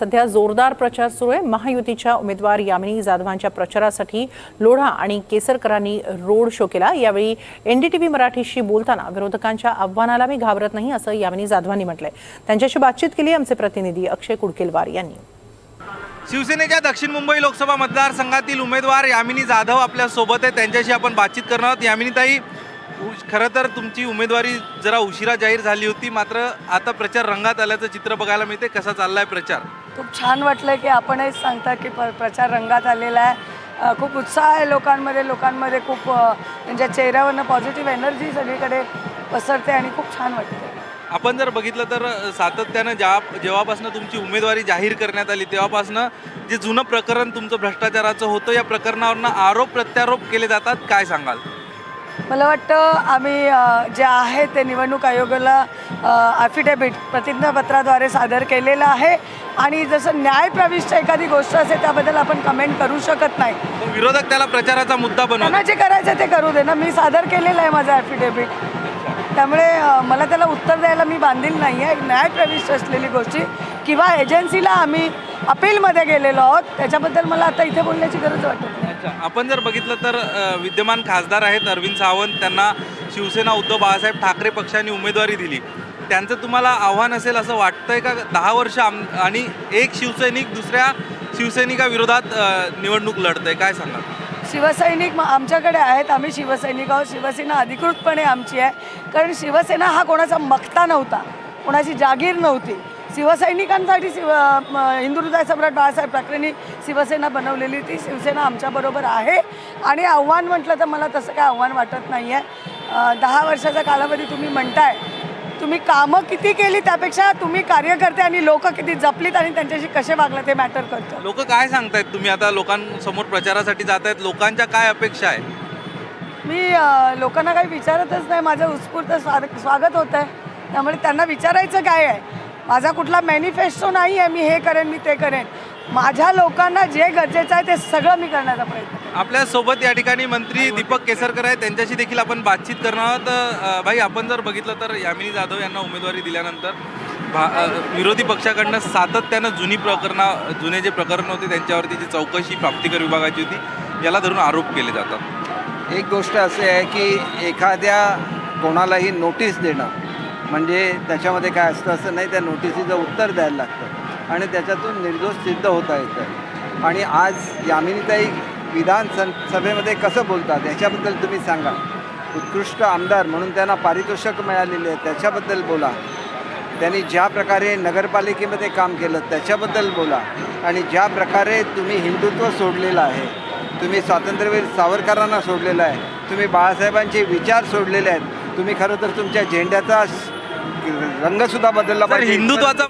सध्या जोरदार प्रचार सुरू आहे. महायुतीच्या उमेदवार यामिनी जाधवांच्या प्रचारासाठी लोढा आणि केसरकरांनी रोड शो केला. यावेळी एनडीटीव्ही मराठीशी बोलताना विरोधकांच्या आव्हानाला मी घाबरत नाही असं यामिनी जाधवांनी म्हटलंय. त्यांच्याशी बातचीत केली आमचे प्रतिनिधी अक्षय कुडकेलवार यांनी. शिवसेनेच्या दक्षिण मुंबई लोकसभा मतदारसंघातील उमेदवार यामिनी जाधव आपल्यासोबत आहे. त्यांच्याशी आपण बातचीत करणार आहोत. यामिनीताई उ- खरं तर तुमची उमेदवारी जरा उशिरा जाहीर झाली होती. मात्र आता प्रचार रंगात आल्याचं चित्र बघायला मिळते कसा चाललाय प्रचार? खूप छान वाटलं की आपणही सांगता की प प्रचार रंगात आलेला आहे. खूप उत्साह आहे लोकांमध्ये लोकांमध्ये खूप म्हणजे त्यांच्या चेहऱ्यावरनं पॉझिटिव्ह एनर्जी सगळीकडे पसरते आणि खूप छान वाटते. आपण जर बघितलं तर सातत्यानं ज्या जेव्हापासून तुमची उमेदवारी जाहीर करण्यात आली तेव्हापासून जे जुनं प्रकरण तुमचं भ्रष्टाचाराचं होतं या प्रकरणावरनं आरोप प्रत्यारोप केले जातात काय सांगाल? मला वाटतं आम्ही जे आहे ते निवडणूक आयोगाला ॲफिडेविट प्रतिज्ञापत्राद्वारे सादर केलेलं आहे. आणि जसं न्यायप्रविष्ट एखादी गोष्ट असेल त्याबद्दल आपण कमेंट करू शकत नाही. विरोधक त्याला प्रचाराचा मुद्दा त्यांना जे करायचं ते करू दे ना. मी सादर केलेलं आहे माझं ॲफिडेविट त्यामुळे मला त्याला उत्तर द्यायला मी बांधील नाही आहे न्यायप्रविष्ट असलेली गोष्टी किंवा एजन्सीला आम्ही अपीलमध्ये गेलेलो आहोत. त्याच्याबद्दल मला आता इथे बोलण्याची गरज वाटत नाही. अच्छा आपण जर बघितलं तर अ, विद्यमान खासदार आहेत अरविंद सावंत. त्यांना शिवसेना उद्धव बाळासाहेब ठाकरे पक्षाने उमेदवारी दिली. त्यांचं तुम्हाला आव्हान असेल असं वाटतंय का? दहा वर्ष आम आणि एक शिवसैनिक दुसऱ्या शिवसैनिकाविरोधात अ, निवडणूक लढतंय. काय सांगाल? शिवसैनिक म- आमच्याकडे आहेत. आम्ही शिवसैनिक आहोत. शिवसेना अधिकृतपणे आमची आहे. कारण शिवसेना हा कोणाचा मक्ता नव्हता. कोणाची जागीर नव्हती. शिवसैनिकांसाठी शिव म- हिंदू हृदय सम्राट बाळासाहेब ठाकरेंनी शिवसेना बनवलेली ती शिवसेना आमच्याबरोबर आहे. आणि आव्हान म्हटलं तर मला तसं काय आव्हान वाटत नाही आहे दहा वर्षाचा कालावधी तुम्ही म्हणताय. तुम्ही कामं किती केली त्यापेक्षा तुम्ही कार्यकर्ते आणि लोक किती जपलीत आणि त्यांच्याशी कसे वागलं ते मॅटर करतं? लोक काय सांगतायत तुम्ही? आता लोकांसमोर प्रचारासाठी जात आहेत लोकांच्या काय अपेक्षा आहे? मी लोकांना काही विचारतच नाही. माझं उत्स्फूर्त स्वागत स्वागत होतं आहे त्यामुळे त्यांना विचारायचं काय आहे? माझा कुठला मॅनिफेस्टो नाही आहे मी हे करेन मी ते करेन. माझ्या लोकांना जे गरजेचं आहे ते सगळं मी करण्याचा प्रयत्न. आपल्यासोबत या ठिकाणी मंत्री दीपक केसरकर आहेत. त्यांच्याशी देखील आपण बातचीत करणार आहोत. अ, भाई आपण जर बघितलं तर यामिनी जाधव यांना उमेदवारी दिल्यानंतर भा अ, विरोधी पक्षाकडनं सातत्यानं जुनी प्रकरणं जुने जे प्रकरण होते त्यांच्यावरती जी चौकशी प्राप्तिकर विभागाची होती याला धरून आरोप केले जातात. एक गोष्ट अशी आहे की एखाद्या कोणालाही नोटीस देणं म्हणजे त्याच्यामध्ये काय असतं असं नाही त्या नोटिसीचं उत्तर द्यायला लागतं. आणि त्याच्यातून निर्दोष सिद्ध होता येतं. आणि आज यामिनीताई विधान सभेमध्ये कसं बोलतात याच्याबद्दल तुम्ही सांगा. उत्कृष्ट आमदार म्हणून त्यांना पारितोषिक मिळालेले आहे त्याच्याबद्दल बोला. त्यांनी ज्या प्रकारे नगरपालिकेमध्ये काम केलं त्याच्याबद्दल बोला. आणि ज्या प्रकारे तुम्ही हिंदुत्व सोडलेलं आहे तुम्ही स्वातंत्र्यवीर सावरकरांना सोडलेलं आहे तुम्ही बाळासाहेबांचे विचार सोडलेले आहेत तुम्ही खरं तर तुमच्या झेंड्याचा रंगसुद्धा बदलला पाहिजे. हिंदुत्वाचा